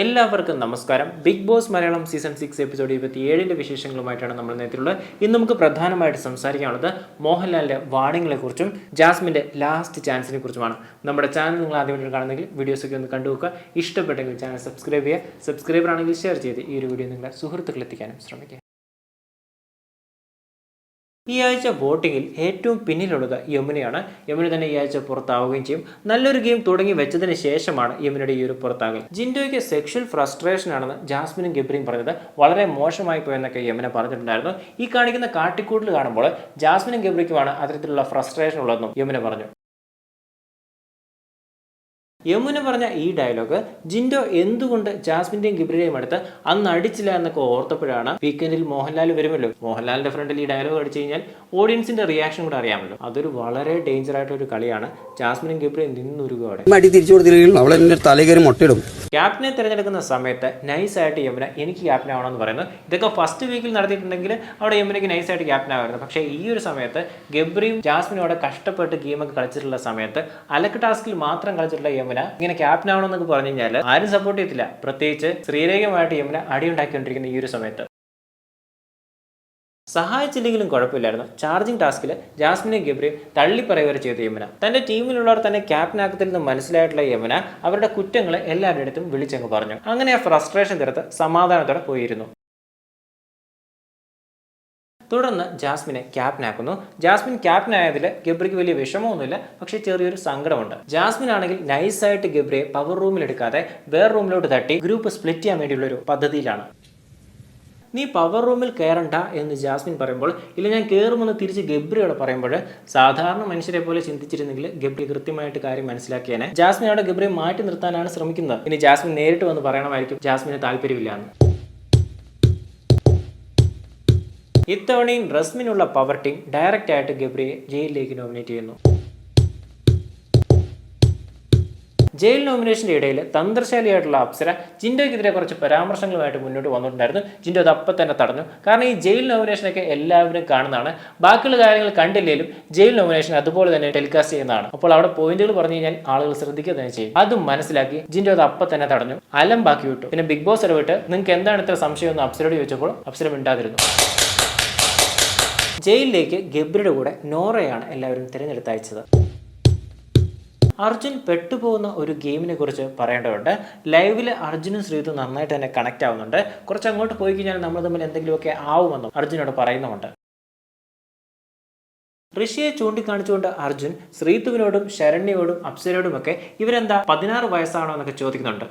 എല്ലാവർക്കും നമസ്കാരം. Big Boss Malayalam season six episode ഇരുപത്തി ഏഴിന്റെ വിശേഷങ്ങളുമായിട്ടാണ് നമ്മൾ നേരത്തിലുള്ളത് ഇന്ന് നമുക്ക് പ്രധാനമായിട്ട് സംസാരിക്കാനുള്ളത് മോഹൻലാലിന്റെ വാണിങ്ങളെ കുറിച്ചും ജാസ്മിന്റെ ലാസ്റ്റ് ചാൻസിനെ കുറിച്ചുമാണ്. നമ്മുടെ ചാനൽ നിങ്ങൾ ആദ്യമായിട്ട് കാണുന്നെങ്കിൽ വീഡിയോസൊക്കെ ഒന്ന് കണ്ടുവെക്കുക ഇഷ്ടപ്പെട്ടെങ്കിൽ ചാനൽ സബ്സ്ക്രൈബ് ചെയ്യുക. സബ്സ്ക്രൈബർ ആണെങ്കിൽ ഷെയർ ചെയ്ത് ഈ ഒരു വീഡിയോ നിങ്ങളുടെ സുഹൃത്തുക്കൾ എത്തിക്കാനും ശ്രമിക്കുക. ഈ ആഴ്ച വോട്ടിങ്ങിൽ ഏറ്റവും പിന്നിലുള്ളത് യമുനയാണ്. യമുന തന്നെ ഈ ആഴ്ച പുറത്താവുകയും ചെയ്യും. നല്ലൊരു ഗെയിം തുടങ്ങി വെച്ചതിന് ശേഷമാണ് യമുനയുടെ ഈ ഒരു പുറത്താകൽ. ജിൻഡോയ്ക്ക് സെക്ഷൽ ഫ്രസ്ട്രേഷൻ ആണെന്ന് ജാസ്മിനും ഗബ്രിയും പറഞ്ഞത് വളരെ മോശമായി പോയെന്നൊക്കെ യമുന പറഞ്ഞിട്ടുണ്ടായിരുന്നു. ഈ കാണിക്കുന്ന കാട്ടിക്കൂട്ടിൽ കാണുമ്പോൾ ജാസ്മിനും ഗബ്രിക്കുമാണ് അത്തരത്തിലുള്ള ഫ്രസ്ട്രേഷൻ ഉള്ളതെന്നും യമുന പറഞ്ഞു. യമുന പറഞ്ഞ ഈ ഡയലോഗ് ജിൻഡോ എന്തുകൊണ്ട് ജാസ്മിന്റെയും ഗിബ്രിയുടെയും അടുത്ത് അന്ന് അടിച്ചില്ല എന്നൊക്കെ ഓർത്തപ്പോഴാണ് വീക്കെൻഡിൽ മോഹൻലാൽ വരുമല്ലോ. മോഹൻലാലിന്റെ ഫ്രണ്ടിൽ ഈ ഡയലോഗ് അടിച്ചു കഴിഞ്ഞാൽ ഓഡിയൻസിന്റെ റിയാക്ഷൻ കൂടെ അറിയാമല്ലോ. അതൊരു വളരെ ഡേഞ്ചർ ആയിട്ടുള്ള ഒരു കളിയാണ്. ജാസ്മിനും ഗിബ്രിയും നിന്നുരുക അവിടെ. തിരിച്ചു കൊടുത്തില്ലെങ്കിൽ അവൾ എന്റെ തലയിൽ കയറി മുട്ടയിടും. ക്യാപ്റ്റനെ തിരഞ്ഞെടുക്കുന്ന സമയത്ത് നൈസായിട്ട് യമുന എനിക്ക് ക്യാപ്റ്റൻ ആവണമെന്ന് പറയുന്നു. ഇതൊക്കെ ഫസ്റ്റ് വീക്കിൽ നടത്തിയിട്ടുണ്ടെങ്കിൽ അവിടെ യമുനയ്ക്ക് നൈസായിട്ട് ക്യാപ്റ്റൻ ആവായിരുന്നു. പക്ഷേ ഈ ഒരു സമയത്ത് ഗബ്രിയും ജാസ്മിനും അവിടെ കഷ്ടപ്പെട്ട് ഗെയിമൊക്കെ കളിച്ചിട്ടുള്ള സമയത്ത് അലക്ക് ടാസ്കിൽ മാത്രം കളിച്ചിട്ടുള്ള യമുന ഇങ്ങനെ ക്യാപ്റ്റൻ ആവണമെന്നൊക്കെ പറഞ്ഞു കഴിഞ്ഞാൽ ആരും സപ്പോർട്ട് ചെയ്തില്ല പ്രത്യേകിച്ച് ശ്രീരേഖയുമായിട്ട് യമുന അടിയുണ്ടാക്കിക്കൊണ്ടിരിക്കുന്ന ഈ ഒരു സമയത്ത്. സഹായിച്ചില്ലെങ്കിലും കുഴപ്പമില്ലായിരുന്നു. ചാർജിങ് ടാസ്കിൽ ജാസ്മിനെയും ഗബ്രിയും തള്ളിപ്പറയവരെ ചെയ്ത യമുന. തന്റെ ടീമിലുള്ളവർ തന്നെ ക്യാപ്റ്റനാക്കത്തില്ലെന്ന് മനസ്സിലായിട്ടുള്ള യമുന അവരുടെ കുറ്റങ്ങളെ എല്ലാവരുടെ അടുത്തും വിളിച്ചങ്ങ് പറഞ്ഞു. അങ്ങനെ ആ ഫ്രസ്ട്രേഷൻ തീർത്ത് സമാധാനത്തോടെ പോയിരുന്നു. തുടർന്ന് ജാസ്മിനെ ക്യാപ്റ്റനാക്കുന്നു ജാസ്മിൻ ക്യാപ്റ്റൻ ആയതിൽ ഗബ്രിക്ക് വലിയ വിഷമമൊന്നുമില്ല പക്ഷെ ചെറിയൊരു സങ്കടമുണ്ട്. ജാസ്മിൻ ആണെങ്കിൽ നൈസായിട്ട് ഗബ്രിയെ പവർ റൂമിൽ എടുക്കാതെ വേറെ റൂമിലോട്ട് തട്ടി ഗ്രൂപ്പ് സ്പ്ലിറ്റ് ചെയ്യാൻ വേണ്ടിയുള്ള ഒരു പദ്ധതിയിലാണ്. നീ പവർ റൂമിൽ കയറണ്ട എന്ന് ജാസ്മിൻ പറയുമ്പോൾ ഇല്ല ഞാൻ കയറുമെന്ന് തിരിച്ച് ഗബ്രിയോട് പറയുമ്പോൾ സാധാരണ മനുഷ്യരെ പോലെ ചിന്തിച്ചിരുന്നെങ്കിൽ ഗബ്രി കൃത്യമായിട്ട് കാര്യം മനസ്സിലാക്കിയേനെ. ജാസ്മിൻ അവിടെ ഗബ്രിയെ മാറ്റി നിർത്താനാണ് ശ്രമിക്കുന്നത്. ഇനി ജാസ്മിൻ നേരിട്ട് വന്ന് പറയണമായിരിക്കും ജാസ്മിന് താല്പര്യമില്ല ഇത്തവണയും റസ്മിനുള്ള പവർ ടീം ഡയറക്റ്റ് ആയിട്ട് ഗബ്രിയെ ജയിലിലേക്ക് നോമിനേറ്റ് ചെയ്യുന്നു. ജയിൽ നോമിനേഷന്റെ ഇടയിൽ തന്ത്രശാലിയായിട്ടുള്ള അപ്സര ജിൻഡോയ്ക്കെതിരെ കുറച്ച് പരാമർശങ്ങളുമായിട്ട് മുന്നോട്ട് വന്നിട്ടുണ്ടായിരുന്നു. ജിൻഡോ അത് അപ്പം തന്നെ തടഞ്ഞു. കാരണം ഈ ജയിൽ നോമിനേഷനൊക്കെ എല്ലാവരും കാണുന്നതാണ്. ബാക്കിയുള്ള കാര്യങ്ങൾ കണ്ടില്ലെങ്കിലും ജയിൽ നോമിനേഷൻ അതുപോലെ തന്നെ ടെലികാസ്റ്റ് ചെയ്യുന്നതാണ്. അപ്പോൾ അവിടെ പോയിന്റുകൾ പറഞ്ഞു കഴിഞ്ഞാൽ ആളുകൾ ശ്രദ്ധിക്കുക തന്നെ ചെയ്യും. അതും മനസ്സിലാക്കി ജിൻഡോ അത് അപ്പം തന്നെ തടഞ്ഞു. അലം ബാക്കി വിട്ടു. പിന്നെ ബിഗ് ബോസ് ഇടപെട്ട് നിങ്ങൾക്ക് എന്താണ് ഇത്ര സംശയം എന്ന് അപ്സരോട് ചോദിച്ചപ്പോൾ അപ്സരം മിണ്ടാതിരുന്നു. ജയിലിലേക്ക് ഗബ്രിയുടെ കൂടെ നോറയാണ് എല്ലാവരും തിരഞ്ഞെടുത്തയച്ചത്. അർജുൻ പെട്ടുപോകുന്ന ഒരു ഗെയിമിനെ കുറിച്ച് പറയേണ്ടതുണ്ട്. ലൈവിൽ അർജുനും ശ്രീതും നന്നായിട്ട് തന്നെ കണക്ട് ആവുന്നുണ്ട്. കുറച്ച് അങ്ങോട്ട് പോയി കഴിഞ്ഞാൽ നമ്മൾ തമ്മിൽ എന്തെങ്കിലുമൊക്കെ ആവുമെന്നും അർജുനോട് പറയുന്നുമുണ്ട്. ഋഷിയെ ചൂണ്ടിക്കാണിച്ചുകൊണ്ട് അർജുൻ ശ്രീതുവിനോടും ശരണ്യയോടും അപ്സരയോടുമൊക്കെ ഇവരെന്താ പതിനാറ് വയസ്സാണോ എന്നൊക്കെ ചോദിക്കുന്നുണ്ട്.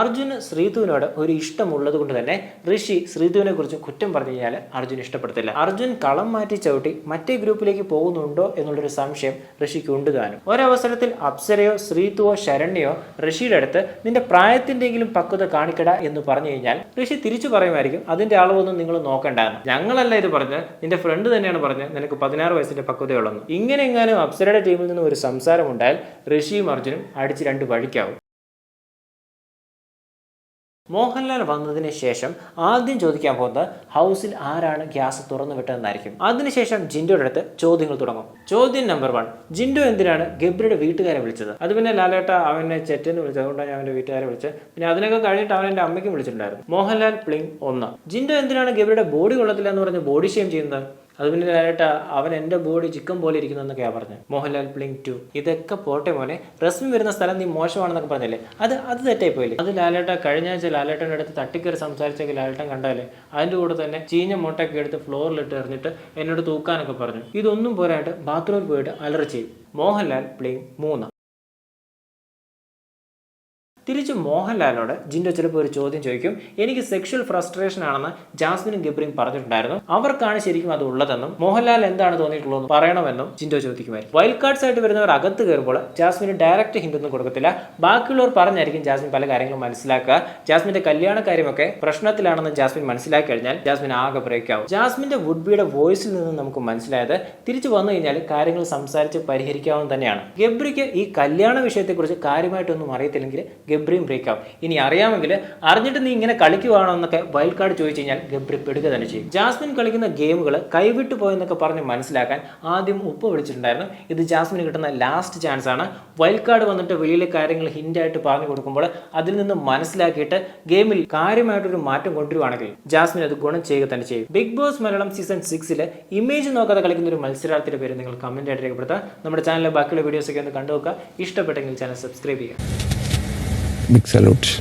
അർജുന് ശ്രീധുവിനോട് ഒരു ഇഷ്ടമുള്ളത് കൊണ്ട് തന്നെ ഋഷി ശ്രീധുവിനെ കുറിച്ച് കുറ്റം പറഞ്ഞു കഴിഞ്ഞാൽ അർജുൻ ഇഷ്ടപ്പെടുത്തില്ല. അർജുൻ കളം മാറ്റി ചവിട്ടി മറ്റേ ഗ്രൂപ്പിലേക്ക് പോകുന്നുണ്ടോ എന്നുള്ളൊരു സംശയം ഋഷിക്ക് ഉണ്ട് താനും. ഒരവസരത്തിൽ അപ്സരയോ ശ്രീതുവോ ശരണ്യോ ഋഷിയുടെ അടുത്ത് നിന്റെ പ്രായത്തിന്റെങ്കിലും പക്വത കാണിക്കട എന്ന് പറഞ്ഞു കഴിഞ്ഞാൽ ഋഷി തിരിച്ചു പറയുമായിരിക്കും അതിന്റെ അളവൊന്നും നിങ്ങൾ നോക്കണ്ടെന്ന്. ഞങ്ങളല്ല ഇത് പറഞ്ഞത് നിന്റെ ഫ്രണ്ട് തന്നെയാണ് പറഞ്ഞത് നിനക്ക് പതിനാറ് വയസ്സിന്റെ പക്വതയുള്ളെന്ന്. ഇങ്ങനെ എങ്ങാനും അപ്സരയുടെ ടീമിൽ നിന്ന് ഒരു സംസാരം ഉണ്ടായാൽ ഋഷിയും അർജുനും അടിച്ച് രണ്ട് വഴിക്കാവും. മോഹൻലാൽ വന്നതിന് ശേഷം ആദ്യം ചോദിക്കാൻ പോകുന്നത് ഹൗസിൽ ആരാണ് ഗ്യാസ് തുറന്നു വിട്ടതെന്നായിരിക്കും. അതിനുശേഷം ജിൻഡോയുടെ അടുത്ത് ചോദ്യങ്ങൾ തുടങ്ങും. ചോദ്യം നമ്പർ വൺ. ജിൻഡോ എന്തിനാണ് ഗബ്രിയുടെ വീട്ടുകാരെ വിളിച്ചത്? അത് പിന്നെ ലാലേട്ട അവനെ ചെറ്റെന്ന് വിളിച്ചത്. അതുകൊണ്ടാണ് ഞാൻ അവന്റെ വീട്ടുകാരെ വിളിച്ചത്. പിന്നെ അതിനൊക്കെ കഴിഞ്ഞിട്ട് അവൻ എന്റെ അമ്മയ്ക്കും വിളിച്ചിട്ടുണ്ടായിരുന്നു. മോഹൻലാൽ പ്ലിങ് ഒന്ന്. ജിൻഡോ എന്തിനാണ് ഗബ്രിയുടെ ബോഡി കൊള്ളത്തില്ല എന്ന് പറഞ്ഞ് ബോഡി ഷെയിം ചെയ്യുന്നത്? അത് പിന്നെ ലാലേട്ട അവൻ എന്റെ ബോഡി ചിക്കൻ പോലെ ഇരിക്കുന്നു എന്നൊക്കെയാ പറഞ്ഞത്. മോഹൻലാൽ പ്ലിങ് ടു ഇതൊക്കെ പോട്ടെ മോനെ. റസ്മി വരുന്ന സ്ഥലം നീ മോശമാണെന്നൊക്കെ പറഞ്ഞല്ലേ? അത് അത് തെറ്റായി പോയില്ലേ അത് ലാലേട്ട കഴിഞ്ഞ ആഴ്ച ലാലേട്ടന്റെ അടുത്ത് തട്ടിക്കയറി സംസാരിച്ചെങ്കിൽ ലാലേട്ടൻ കണ്ടാലേ? അതിന്റെ കൂടെ തന്നെ ചീഞ്ഞ മുട്ടൊക്കെ എടുത്ത് ഫ്ലോറിലിട്ട് എറിഞ്ഞിട്ട് എന്നോട് തൂക്കാനൊക്കെ പറഞ്ഞു. ഇതൊന്നും പോരായിട്ട് ബാത്റൂമിൽ പോയിട്ട് അലറി ചെയ്യും. മോഹൻലാൽ പ്ലിങ് മൂന്ന്. തിരിച്ച് മോഹൻലാലിനോട് ജിൻഡോ ചിലപ്പോൾ ഒരു ചോദ്യം ചോദിക്കും. എനിക്ക് സെക്ഷൽ ഫ്രസ്ട്രേഷൻ ആണെന്ന് ജാസ്മിനും ഗബ്രിയും പറഞ്ഞിട്ടുണ്ടായിരുന്നു. അവർക്കാണ് ശരിക്കും അത് ഉള്ളതെന്നും മോഹൻലാൽ എന്താണ് തോന്നിയിട്ടുള്ളതെന്ന് പറയണമെന്നും ജിൻഡോ ചോദിക്കുമായിരിക്കും. വൈൽഡ് കാർഡ്സ് ആയിട്ട് വരുന്നവർ അകത്ത് കയറുമ്പോൾ ജാസ്മിന് ഡയറക്റ്റ് ഹിന്റ് ഒന്നും കൊടുക്കത്തില്ല. ബാക്കിയുള്ളവർ പറഞ്ഞായിരിക്കും ജാസ്മിൻ പല കാര്യങ്ങളും മനസ്സിലാക്കുക. ജാസ്മിന്റെ കല്യാണ കാര്യമൊക്കെ പ്രശ്നത്തിലാണെന്ന് ജാസ്മിൻ മനസ്സിലാക്കി കഴിഞ്ഞാൽ ജാസ്മിൻ ആകെ ബ്രേക്ക് ആവും. ജാസ്മിന്റെ വുഡ്ബിയുടെ വോയിസിൽ നിന്ന് നമുക്ക് മനസ്സിലായത് തിരിച്ചു വന്നു കഴിഞ്ഞാൽ കാര്യങ്ങൾ സംസാരിച്ച് പരിഹരിക്കാവുന്ന തന്നെയാണ് ഗബ്രിക്ക് ഈ കല്യാണ വിഷയത്തെക്കുറിച്ച് കാര്യമായിട്ടൊന്നും അറിയത്തില്ലെങ്കിൽ ഗബ്രിയും ബ്രേക്ക് ആവും ഇനി അറിയാമെങ്കിൽ അറിഞ്ഞിട്ട് നീ ഇങ്ങനെ കളിക്കുവാണോ എന്നൊക്കെ വൈൽഡ് കാർഡ് ചോദിച്ചു കഴിഞ്ഞാൽ ഗബ്രി പെടുക തന്നെ ചെയ്യും. ജാസ്മിൻ കളിക്കുന്ന ഗെയിമുകൾ കൈവിട്ടു പോയെന്നൊക്കെ പറഞ്ഞ് മനസ്സിലാക്കാൻ ആദ്യം ഉപ്പ് വിളിച്ചിട്ടുണ്ടായിരുന്നു ഇത് ജാസ്മിന് കിട്ടുന്ന ലാസ്റ്റ് ചാൻസ് ആണ്. വൈൽഡ് കാർഡ് വന്നിട്ട് വെളിയിലെ കാര്യങ്ങൾ ഹിന്റായിട്ട് പറഞ്ഞു കൊടുക്കുമ്പോൾ അതിൽ നിന്ന് മനസ്സിലാക്കിയിട്ട് ഗെയിമിൽ കാര്യമായിട്ടൊരു മാറ്റം കൊണ്ടുവരുവാണെങ്കിൽ ജാസ്മിൻ അത് ഗുണം ചെയ്യുക തന്നെ ചെയ്യും. ബിഗ് ബോസ് മലയാളം സീസൺ സിക്സിൽ ഇമേജ് നോക്കാതെ കളിക്കുന്ന ഒരു മത്സരാർത്ഥിയുടെ പേര് നിങ്ങൾ കമന്റ് ആയിട്ട് രേഖപ്പെടുത്താം നമ്മുടെ ചാനലിലെ ബാക്കിയുള്ള വീഡിയോസ് ഒക്കെ ഒന്ന് കണ്ടു നോക്കുക ഇഷ്ടപ്പെട്ടെങ്കിൽ ചാനൽ സബ്സ്ക്രൈബ് ചെയ്യുക. Big salute.